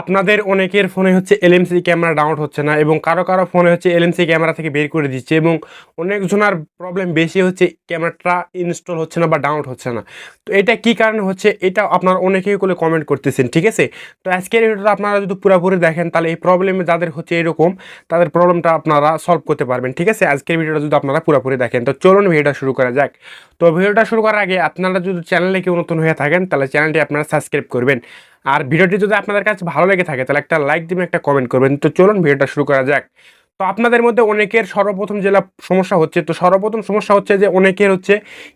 আপনাদের অনেকের ফোনে হচ্ছে এলএমসি ক্যামেরা ডাউনলোড হচ্ছে না এবং কারও কারও ফোনে হচ্ছে এলএমসি ক্যামেরা থেকে বের করে দিচ্ছে এবং অনেকজনের প্রবলেম বেশি হচ্ছে ক্যামেরাটা ইনস্টল হচ্ছে না বা ডাউনলোড হচ্ছে না। তো এটা কি কারণে হচ্ছে? এটা আপনার অনেকেই করে কমেন্ট করতেছেন, ঠিক আছে? তো আজকের ভিডিওটা আপনারা যদি পুরোপুরি দেখেন, তাহলে এই প্রবলেমে যাদের হচ্ছে এরকম, তাদের প্রবলেমটা আপনারা সলভ করতে পারবেন, ঠিক আছে? আজকের ভিডিওটা যদি আপনারা পুরোপুরি দেখেন, তো চলুন ভিডিওটা শুরু করা যাক। তো ভিডিওটা শুরু করার আগে আপনারা যদি চ্যানেলে কেউ নতুন হয়ে থাকেন, তাহলে চ্যানেলটি আপনারা সাবস্ক্রাইব করবেন। আর ভিডিওটি যদি আপনাদের কাছে ভালো লেগে থাকে, তাহলে একটা লাইক দিবেন, একটা কমেন্ট করবেন। তো চলুন ভিডিওটা শুরু করা যাক। তো আপনাদের মধ্যে অনেকের সর্বপ্রথম যেটা সমস্যা হচ্ছে, তো সর্বপ্রথম সমস্যা হচ্ছে যে অনেকের হচ্ছে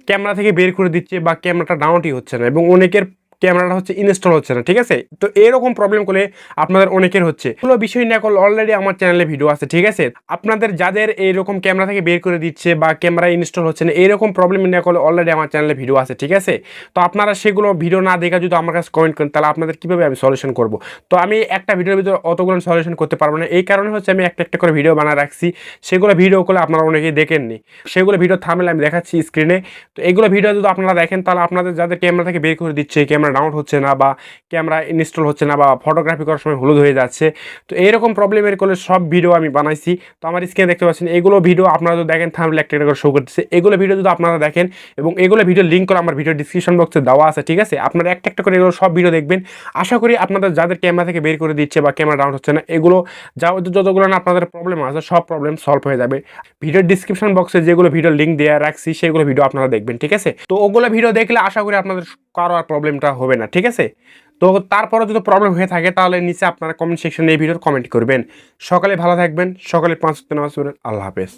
ক্যামেরা থেকে বের করে দিচ্ছে বা ক্যামেরাটা ডাউনটি হচ্ছে না এবং অনেকের ক্যামেরাটা হচ্ছে ইনস্টল হচ্ছে না, ঠিক আছে? তো এরকম প্রবলেম করলে আপনাদের অনেকের হচ্ছে। এগুলো বিষয় নিয়ে করলে অলরেডি আমার চ্যানেলে ভিডিও আছে, ঠিক আছে? আপনাদের যাদের এইরকম ক্যামেরা থেকে বের করে দিচ্ছে বা ক্যামেরা ইনস্টল হচ্ছে না, এরকম প্রবলেম নিয়ে করলে অলরেডি আমার চ্যানেলে ভিডিও আছে, ঠিক আছে? তো আপনারা সেগুলো ভিডিও না দেখা যদি আমার কাছে কমেন্ট করেন, তাহলে আপনাদের কীভাবে আমি সলিউশন করব? তো আমি একটা ভিডিওর ভিতরে অতগুলো সলিউশন করতে পারব না। এই কারণে হচ্ছে আমি একটা একটা করে ভিডিও বানায় রাখছি। সেগুলো ভিডিও করলে আপনারা অনেকেই দেখেননি। সেগুলো ভিডিও থামলে আমি দেখাচ্ছি স্ক্রিনে তো এগুলো ভিডিও যদি আপনারা দেখেন, তাহলে আপনাদের যাদের ক্যামেরা থেকে বের করে দিচ্ছে ক্যামেরা ডাউনলোড হচ্ছে না বা ক্যামেরা ইনস্টল হচ্ছে না বা ফটোগ্রাফি করার সময় হলুদ হয়ে যাচ্ছে। তো এইরকম প্রবলেমের করলে সব ভিডিও আমি বানাইছি। তো আমার স্ক্রিনে দেখতে পাচ্ছেন, এগুলো ভিডিও আপনারা যদি দেখেন থামলে একটা একটা করে শো করতেছে। এগুলো ভিডিও যদি আপনারা দেখেন এবং এগুলো ভিডিও লিঙ্ক করে আমার ভিডিও ডিসক্রিপশন বক্সে দেওয়া আছে, ঠিক আছে? আপনারা একটা একটা করে এগুলো সব ভিডিও দেখবেন। আশা করি আপনাদের যাদের ক্যামেরা থেকে বের করে দিচ্ছে বা ক্যামেরা ডাউন হচ্ছে না, এগুলো যা যতগুলো না আপনাদের প্রবলেম আছে, সব প্রবলেম সলভ হয়ে যাবে। ভিডিও ডিসক্রিপশন বক্সে যেগুলো ভিডিও লিঙ্ক দেওয়া রাখছি, সেগুলো ভিডিও আপনারা দেখবেন, ঠিক আছে? তো ওগুলো ভিডিও দেখলে আশা করি আপনাদের কারও আর প্রবলেমটা হবে না, ঠিক আছে? তো তারপরে যদি প্রবলেম হয়ে থাকে, তাহলে নিচে আপনারা কমেন্ট সেকশনে এই ভিডিওর কমেন্ট করবেন। সকালে ভালো থাকবেন, সকালে পাঁচ নামাজ পড়বেন, আল্লাহ হাফেজ।